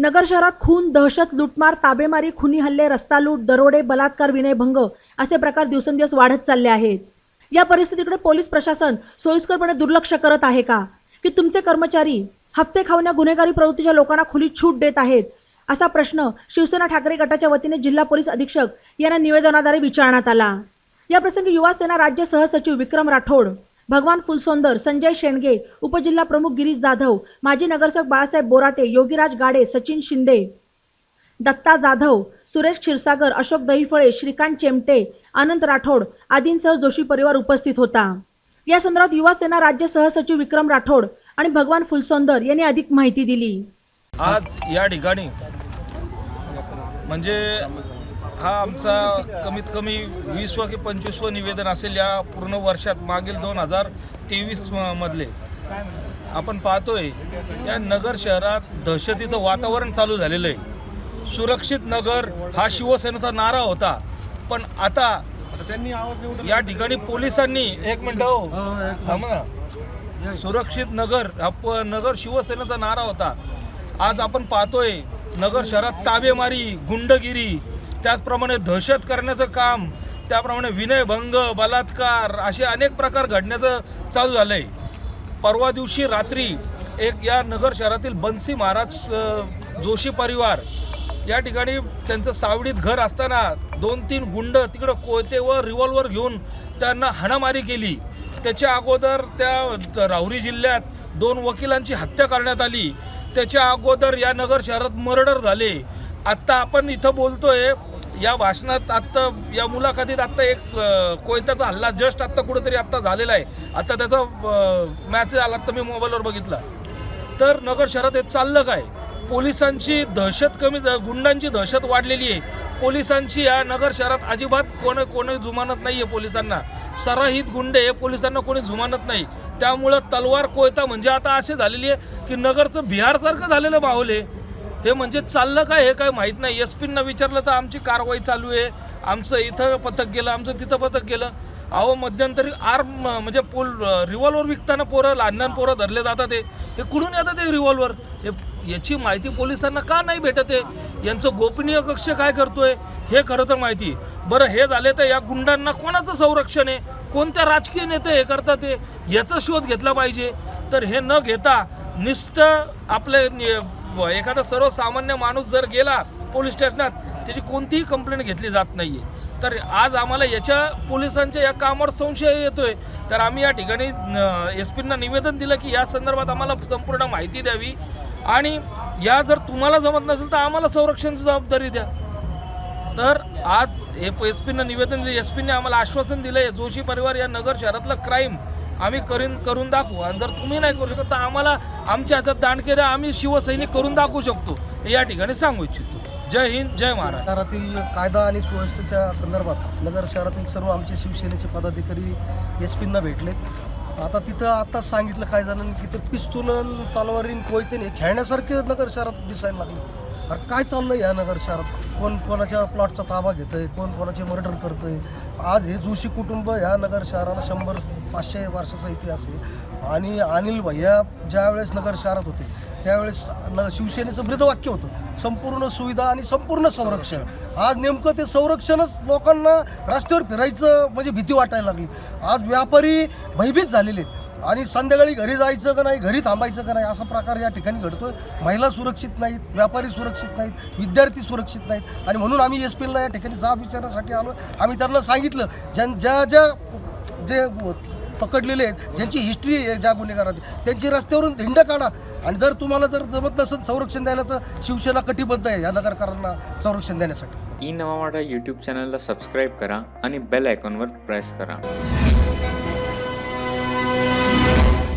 नगर शहरात खून दहशत लुटमार ताबेमारी खुनी हल्ले रस्ता लूट दरोडे बलात्कार विनयभंग असे प्रकार दिवसेंदिवस वाढत चालले आहेत. या परिस्थितीकडे पोलीस प्रशासन सोयीस्करपणे दुर्लक्ष करत आहे का? की तुमचे कर्मचारी हप्ते खावण्या गुन्हेगारी प्रवृत्तीच्या लोकांना खुली छूट देत आहेत? असा प्रश्न शिवसेना ठाकरे गटाच्या वतीने जिल्हा पोलीस अधीक्षक यांना निवेदनाद्वारे विचारण्यात आला. या प्रसंगी युवा सेना राज्य सहसचिव विक्रम राठोड भगवान फुलसोंदर संजय शेंडगे उपजिल्हा प्रमुख गिरीश जाधव माजी नगरसेवक बाळासाहेब बोराटे योगीराज गाडे सचिन शिंदे दत्ता जाधव सुरेश क्षीरसागर अशोक दहीफळे श्रीकांत चेमटे अनंत राठोड आदींसह जोशी परिवार उपस्थित होता. या संदर्भात युवा सेना राज्य सहसचिव विक्रम राठोड आणि भगवान फुलसोंदर यांनी अधिक माहिती दिली. आज या ठिकाणी म्हणजे हा आमचा कमीत कमी वीसवं की पंचवीसवं निवेदन असेल या पूर्ण वर्षात मागील दोन हजार तेवीस मधले. आपण पाहतोय या नगर शहरात दहशतीचं वातावरण चालू झालेलं आहे. सुरक्षित नगर हा शिवसेनेचा नारा होता. पण आता या ठिकाणी पोलिसांनी एक मिनिट हो थांबा सुरक्षित नगर हा प- नगर शिवसेनेचा नारा होता. आज आपण पाहतोय नगर शहरात ताबेमारी गुंडगिरी त्याचप्रमाणे दहशत करण्याचं काम त्याप्रमाणे विनयभंग बलात्कार असे अनेक प्रकार घडण्याचं चालू झालं आहे परवा दिवशी रात्री एक या नगर शहरातील बन्सी महाराज जोशी परिवार या ठिकाणी त्यांचं सावडीत घर असताना दोन तीन गुंड तिकडं कोयते व रिव्हॉल्वर घेऊन त्यांना हाणामारी केली. त्याच्या अगोदर त्या राहुरी जिल्ह्यात दोन वकिलांची हत्या करण्यात आली. त्याच्या अगोदर या नगर शहरात मर्डर झाले. आत्ता आपण इथं बोलतोय या भाषणात आत्ता या मुलाखतीत आत्ता एक कोयत्याचा हल्ला जस्ट आत्ता कुठेतरी आत्ता झालेला आहे. आत्ता त्याचा मॅसेज आला तर मी मोबाईलवर बघितला. तर नगर शहरात हे चाललं काय? पोलिसांची दहशत कमी गुंडांची दहशत वाढलेली आहे. पोलिसांची या नगर शहरात अजिबात कोण कोणी जुमानत नाही आहे पोलिसांना. सराहित गुंडे हे पोलिसांना कोणी जुमानत नाही. त्यामुळं तलवार कोयता म्हणजे आता असे झालेली आहे की नगरचं बिहारसारखं झालेलं माहोल आहे. हे म्हणजे चाललं काय हे काय माहीत नाही. एस पींना विचारलं तर आमची कारवाई चालू आहे. आमचं इथं पथक गेलं आमचं तिथं पथक गेलं. अहो मध्यंतरी आर्म म्हणजे पोल रिव्हॉल्वर विकताना पोरं लहान लहान पोरं धरले जातात ते हे कुठून येतात ते रिव्हॉल्वर हे याची माहिती पोलिसांना का नाही भेटत आहे यांचं गोपनीय कक्ष काय करतोय? हे खरं तर माहिती. बरं हे झाले तर या गुंडांना कोणाचं संरक्षण आहे? कोणत्या राजकीय नेते हे करतात ते याचा शोध घेतला पाहिजे. तर हे न घेता नुसतं आपले नि- एखादा सर्वसामान्य माणूस जर गेला पोलीस स्टेशनात त्याची कोणतीही कंप्लेंट घेतली जात नाहीये. तर आज आम्हाला याच्या पोलिसांच्या या कामावर संशय येतोय. तर आम्ही या ठिकाणी एस पींना निवेदन दिलं की या संदर्भात आम्हाला संपूर्ण माहिती द्यावी. आणि या जर तुम्हाला जमत नसेल तर आम्हाला संरक्षणची जबाबदारी द्या. तर आज एस पीनं निवेदन दिलं एस पीने आम्हाला आश्वासन दिलं आहे जोशी परिवार या नगर शहरातलं क्राईम आम्ही करीन करून दाखवू. आणि जर तुम्ही नाही करू शकत तर आम्हाला आमच्या हातात दांडके द्या. आम्ही शिवसैनिक करून दाखवू शकतो. हे या ठिकाणी सांगू इच्छितो. जय हिंद जय महाराष्ट्र. शहरातील कायदा आणि सुव्यवस्थेच्या संदर्भात नगर शहरातील सर्व आमचे शिवसेनेचे पदाधिकारी एस पींना भेटलेत आता तिथं आत्ताच सांगितलं काय जणांनी तिथं पिस्तुलन तलवारीन कोयतेने खेळण्यासारखे नगर शहरात दिसायला लागले. अरे काय चाललं या नगर शहरात? कोण कोणाच्या प्लॉटचा ताबा घेतोय? कोण कोणाचे मर्डर आहे आज हे जोशी कुटुंब ह्या नगर शहराला शंभर पाचशे वर्षाचा इतिहास आहे. आणि अनिल भैया ज्यावेळेस नगर शहरात होते त्यावेळेस न शिवसेनेचं ब्रीदवाक्य होतं संपूर्ण सुविधा आणि संपूर्ण संरक्षण. आज नेमकं ते संरक्षणच लोकांना रस्त्यावर फिरायचं म्हणजे भीती वाटायला लागली. आज व्यापारी भयभीत झालेले आहेत. आणि संध्याकाळी घरी जायचं का नाही घरी थांबायचं का नाही असा प्रकार या ठिकाणी घडतोय. महिला सुरक्षित नाहीत व्यापारी सुरक्षित नाहीत विद्यार्थी सुरक्षित नाहीत. आणि म्हणून आम्ही एस पीला या ठिकाणी जाब विचारण्यासाठी आलो आम्ही त्यांना सांगितलं ज्या ज्या ज्या जे पकडलेले आहेत ज्यांची हिस्ट्री आहे ज्या गुन्हेगारांची त्यांची रस्त्यावरून धिंड काढा. आणि जर तुम्हाला जर जमत नसेल संरक्षण द्यायला तर शिवसेना कटिबद्ध आहे या नगरकरांना संरक्षण देण्यासाठी. ई नवा वाडा यूट्यूब चॅनलला सबस्क्राईब करा आणि बेल आयकॉनवर प्रेस करा.